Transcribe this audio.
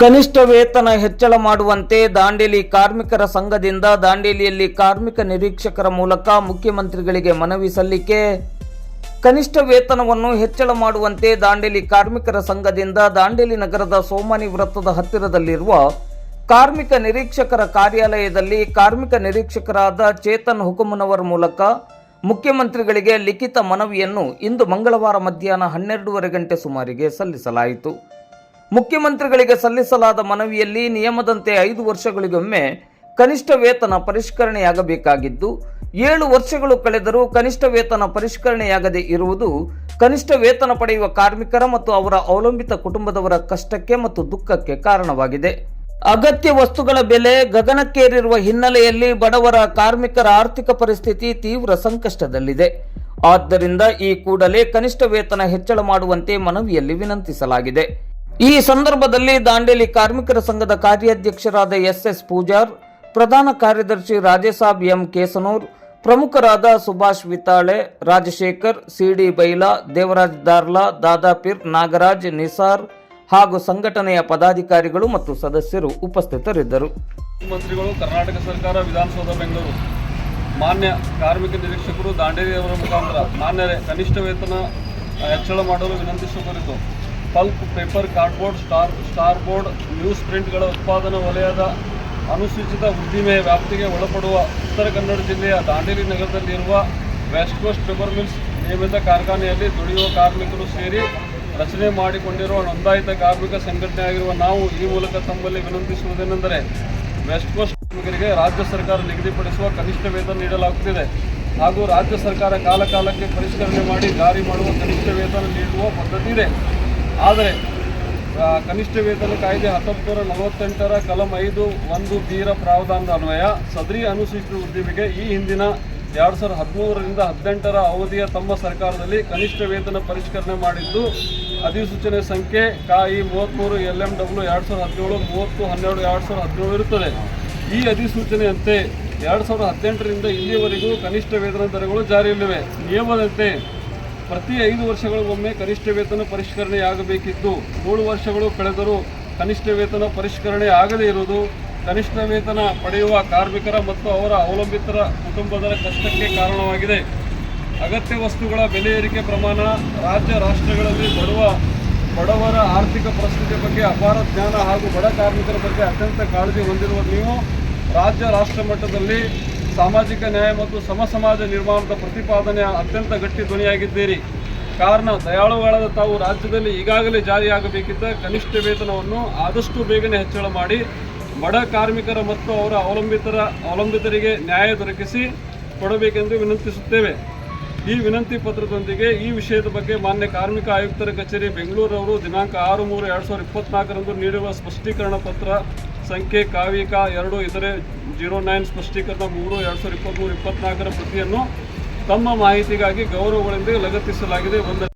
ಕನಿಷ್ಠ ವೇತನ ಹೆಚ್ಚಳ ಮಾಡುವಂತೆ ದಾಂಡೇಲಿ ಕಾರ್ಮಿಕರ ಸಂಘದಿಂದ ದಾಂಡೇಲಿಯಲ್ಲಿ ಕಾರ್ಮಿಕ ನಿರೀಕ್ಷಕರ ಮೂಲಕ ಮುಖ್ಯಮಂತ್ರಿಗಳಿಗೆ ಮನವಿ ಸಲ್ಲಿಕೆ. ಕನಿಷ್ಠ ವೇತನವನ್ನು ಹೆಚ್ಚಳ ಮಾಡುವಂತೆ ದಾಂಡೇಲಿ ಕಾರ್ಮಿಕರ ಸಂಘದಿಂದ ದಾಂಡೇಲಿ ನಗರದ ಸೋಮಾನಿ ವೃತ್ತದ ಹತ್ತಿರದಲ್ಲಿರುವ ಕಾರ್ಮಿಕ ನಿರೀಕ್ಷಕರ ಕಾರ್ಯಾಲಯದಲ್ಲಿ ಕಾರ್ಮಿಕ ನಿರೀಕ್ಷಕರಾದ ಚೇತನ್ ಹುಕುಮನವರ್ ಮೂಲಕ ಮುಖ್ಯಮಂತ್ರಿಗಳಿಗೆ ಲಿಖಿತ ಮನವಿಯನ್ನು ಇಂದು ಮಂಗಳವಾರ ಮಧ್ಯಾಹ್ನ ಹನ್ನೆರಡೂವರೆ ಗಂಟೆ ಸುಮಾರಿಗೆ ಸಲ್ಲಿಸಲಾಯಿತು. ಮುಖ್ಯಮಂತ್ರಿಗಳಿಗೆ ಸಲ್ಲಿಸಲಾದ ಮನವಿಯಲ್ಲಿ ನಿಯಮದಂತೆ ಐದು ವರ್ಷಗಳಿಗೊಮ್ಮೆ ಕನಿಷ್ಠ ವೇತನ ಪರಿಷ್ಕರಣೆಯಾಗಬೇಕಾಗಿದ್ದು, ಏಳು ವರ್ಷಗಳು ಕಳೆದರೂ ಕನಿಷ್ಠ ವೇತನ ಪರಿಷ್ಕರಣೆಯಾಗದೆ ಇರುವುದು ಕನಿಷ್ಠ ವೇತನ ಪಡೆಯುವ ಕಾರ್ಮಿಕರ ಮತ್ತು ಅವರ ಅವಲಂಬಿತ ಕುಟುಂಬದವರ ಕಷ್ಟಕ್ಕೆ ಮತ್ತು ದುಃಖಕ್ಕೆ ಕಾರಣವಾಗಿದೆ. ಅಗತ್ಯ ವಸ್ತುಗಳ ಬೆಲೆ ಗಗನಕ್ಕೇರಿರುವ ಹಿನ್ನೆಲೆಯಲ್ಲಿ ಬಡವರ ಕಾರ್ಮಿಕರ ಆರ್ಥಿಕ ಪರಿಸ್ಥಿತಿ ತೀವ್ರ ಸಂಕಷ್ಟದಲ್ಲಿದೆ. ಆದ್ದರಿಂದ ಈ ಕೂಡಲೇ ಕನಿಷ್ಠ ವೇತನ ಹೆಚ್ಚಳ ಮಾಡುವಂತೆ ಮನವಿಯಲ್ಲಿ ವಿನಂತಿಸಲಾಗಿದೆ. ಈ ಸಂದರ್ಭದಲ್ಲಿ ದಾಂಡೇಲಿ ಕಾರ್ಮಿಕರ ಸಂಘದ ಕಾರ್ಯಾಧ್ಯಕ್ಷರಾದ ಎಸ್ ಎಸ್ ಪೂಜಾರ್, ಪ್ರಧಾನ ಕಾರ್ಯದರ್ಶಿ ರಾಜೇಸಾಬ್ ಎಂ ಕೇಸನೂರ್, ಪ್ರಮುಖರಾದ ಸುಭಾಷ್ ವಿತಾಳೆ, ರಾಜಶೇಖರ್, ಸಿಡಿ ಬೈಲಾ, ದೇವರಾಜ್ ದಾರ್ಲಾ, ದಾದಾಪೀರ್, ನಾಗರಾಜ್, ನಿಸಾರ್ ಹಾಗೂ ಸಂಘಟನೆಯ ಪದಾಧಿಕಾರಿಗಳು ಮತ್ತು ಸದಸ್ಯರು ಉಪಸ್ಥಿತರಿದ್ದರು. ಮುಖ್ಯಮಂತ್ರಿಗಳು, ಕರ್ನಾಟಕ ಸರ್ಕಾರ, ವಿಧಾನಸೌಧ, ಬೆಂಗಳೂರು. ಮಾನ್ಯ ಕಾರ್ಮಿಕ ನಿರೀಕ್ಷಕರು ದಾಂಡೇಲಿಯವರ ಮುಖಾಂತರ ಮಾನ್ಯ ಕನಿಷ್ಠ ವೇತನ ಹೆಚ್ಚಳ ಮಾಡಲು ವಿನಂತಿಸುವ ಕುರಿತು pulp paper, cardboard, star star board news ಪ್ರಿಂಟ್ಗಳ ಉತ್ಪಾದನಾ ವಲಯದ ಅನುಸೂಚಿತ ಉದ್ದಿಮೆ ವ್ಯಾಪ್ತಿಗೆ ಒಳಪಡುವ ಉತ್ತರ ಕನ್ನಡ ಜಿಲ್ಲೆಯ ದಾಂಡೇಲಿ ನಗರದಲ್ಲಿರುವ ವೆಸ್ಟ್ ಕೋಸ್ಟ್ ಪೇಪರ್ ಮಿಲ್ಸ್ ನಿಯಮಿತ ಕಾರ್ಖಾನೆಯಲ್ಲಿ ದುಡಿಯುವ ಕಾರ್ಮಿಕರು ಸೇರಿ ರಚನೆ ಮಾಡಿಕೊಂಡಿರುವ ನೋಂದಾಯಿತ ಕಾರ್ಮಿಕ ಸಂಘಟನೆಯಾಗಿರುವ ನಾವು ಈ ಮೂಲಕ ತಮ್ಮಲ್ಲಿ ವಿನಂತಿಸುವುದೇನೆಂದರೆ ವೆಸ್ಟ್ ಕೋಸ್ಟ್ ಕಾರ್ಮಿಕರಿಗೆ ರಾಜ್ಯ ಸರ್ಕಾರ ನಿಗದಿಪಡಿಸುವ ಕನಿಷ್ಠ ವೇತನ ನೀಡಲಾಗುತ್ತಿದೆ. ಹಾಗೂ ರಾಜ್ಯ ಸರ್ಕಾರ ಕಾಲಕಾಲಕ್ಕೆ ಪರಿಷ್ಕರಣೆ ಮಾಡಿ ಜಾರಿ ಮಾಡುವ ಕನಿಷ್ಠ ವೇತನ ನೀಡುವ ಪದ್ಧತಿ ಇದೆ. ಆದರೆ ಕನಿಷ್ಠ ವೇತನ ಕಾಯ್ದೆ ಹತ್ತೊಂಬತ್ತು ನೂರ ನಲವತ್ತೆಂಟರ ಕಲಂ ಐದು ಒಂದು ಬೀರ ಪ್ರಾವಧಾನದ ಅನ್ವಯ. ಸದರಿ ಅನುಸೂಚಿತ ಉದ್ಯಮಿಗೆ ಈ ಹಿಂದಿನ ಎರಡು ಸಾವಿರದ ಹದಿಮೂರರಿಂದ ಹದಿನೆಂಟರ ಅವಧಿಯ ತಮ್ಮ ಸರ್ಕಾರದಲ್ಲಿ ಕನಿಷ್ಠ ವೇತನ ಪರಿಷ್ಕರಣೆ ಮಾಡಿದ್ದು, ಅಧಿಸೂಚನೆ ಸಂಖ್ಯೆ ಕಾಯಿ ಮೂವತ್ತ್ಮೂರು ಎಲ್ ಎಂ ಡಬ್ಲ್ಯೂ ಎರಡು ಸಾವಿರದ ಹದಿನೇಳು, ಮೂವತ್ತು ಹನ್ನೆರಡು ಎರಡು ಸಾವಿರದ ಹದಿನೇಳು ಇರುತ್ತದೆ. ಈ ಅಧಿಸೂಚನೆಯಂತೆ ಎರಡು ಸಾವಿರದ ಹದಿನೆಂಟರಿಂದ ಇಲ್ಲಿಯವರೆಗೂ ಕನಿಷ್ಠ ವೇತನ ದರಗಳು ಜಾರಿಯಲ್ಲಿವೆ. ನಿಯಮದಂತೆ ಪ್ರತಿ ಐದು ವರ್ಷಗಳಿಗೊಮ್ಮೆ ಕನಿಷ್ಠ ವೇತನ ಪರಿಷ್ಕರಣೆಯಾಗಬೇಕಿದ್ದು ಮೂರು ವರ್ಷಗಳು ಕಳೆದರೂ ಕನಿಷ್ಠ ವೇತನ ಪರಿಷ್ಕರಣೆ ಆಗದೇ ಇರುವುದು ಕನಿಷ್ಠ ವೇತನ ಪಡೆಯುವ ಕಾರ್ಮಿಕರ ಮತ್ತು ಅವರ ಅವಲಂಬಿತರ ಕುಟುಂಬದರ ಕಷ್ಟಕ್ಕೆ ಕಾರಣವಾಗಿದೆ. ಅಗತ್ಯ ವಸ್ತುಗಳ ಬೆಲೆ ಏರಿಕೆ ಪ್ರಮಾಣ, ರಾಜ್ಯ ರಾಷ್ಟ್ರಗಳಲ್ಲಿ ಬರುವ ಬಡವರ ಆರ್ಥಿಕ ಪರಿಸ್ಥಿತಿ ಬಗ್ಗೆ ಅಪಾರ ಜ್ಞಾನ ಹಾಗೂ ಬಡ ಕಾರ್ಮಿಕರ ಬಗ್ಗೆ ಅತ್ಯಂತ ಕಾಳಜಿ ಹೊಂದಿರುವ ನೀವು ರಾಜ್ಯ ರಾಷ್ಟ್ರ ಮಟ್ಟದಲ್ಲಿ ಸಾಮಾಜಿಕ ನ್ಯಾಯ ಮತ್ತು ಸಮ ಸಮಾಜ ನಿರ್ಮಾಣದ ಪ್ರತಿಪಾದನೆಯ ಅತ್ಯಂತ ಗಟ್ಟಿ ಧ್ವನಿಯಾಗಿದ್ದೀರಿ. ಕಾರಣ, ದಯಾಳುಗಳಾದ ತಾವು ರಾಜ್ಯದಲ್ಲಿ ಈಗಾಗಲೇ ಜಾರಿಯಾಗಬೇಕಿದ್ದ ಕನಿಷ್ಠ ವೇತನವನ್ನು ಆದಷ್ಟು ಬೇಗನೆ ಹೆಚ್ಚಳ ಮಾಡಿ, ಬಡ ಕಾರ್ಮಿಕರ ಮತ್ತು ಅವರ ಅವಲಂಬಿತರ, ಅವಲಂಬಿತರಿಗೆ ನ್ಯಾಯ ದೊರಕಿಸಿ ಕೊಡಬೇಕೆಂದು ವಿನಂತಿಸುತ್ತೇವೆ. ಈ ವಿನಂತಿ ಪತ್ರದೊಂದಿಗೆ ಈ ವಿಷಯದ ಬಗ್ಗೆ ಮಾನ್ಯ ಕಾರ್ಮಿಕ ಆಯುಕ್ತರ ಕಚೇರಿ ಬೆಂಗಳೂರವರು ದಿನಾಂಕ ಆರು ಮೂರು ಎರಡು ಸಾವಿರದ ಇಪ್ಪತ್ನಾಲ್ಕರಂದು ನೀಡಿರುವ ಸ್ಪಷ್ಟೀಕರಣ ಪತ್ರ ಸಂಖ್ಯೆ ಕಾವಿಕ ಎರಡು ಇತರೆ ಜೀರೋ ನೈನ್ ಸ್ಪಷ್ಟೀಕರಣ ಮೂರು ಎರಡು ಸಾವಿರದ ಇಪ್ಪತ್ತ್ಮೂರು ಇಪ್ಪತ್ತ್ನಾಲ್ಕರ ಪ್ರತಿಯನ್ನು ತಮ್ಮ ಮಾಹಿತಿಗಾಗಿ ಗೌರವಗಳಿಂದ ಲಗತ್ತಿಸಲಾಗಿದೆ. ಒಂದು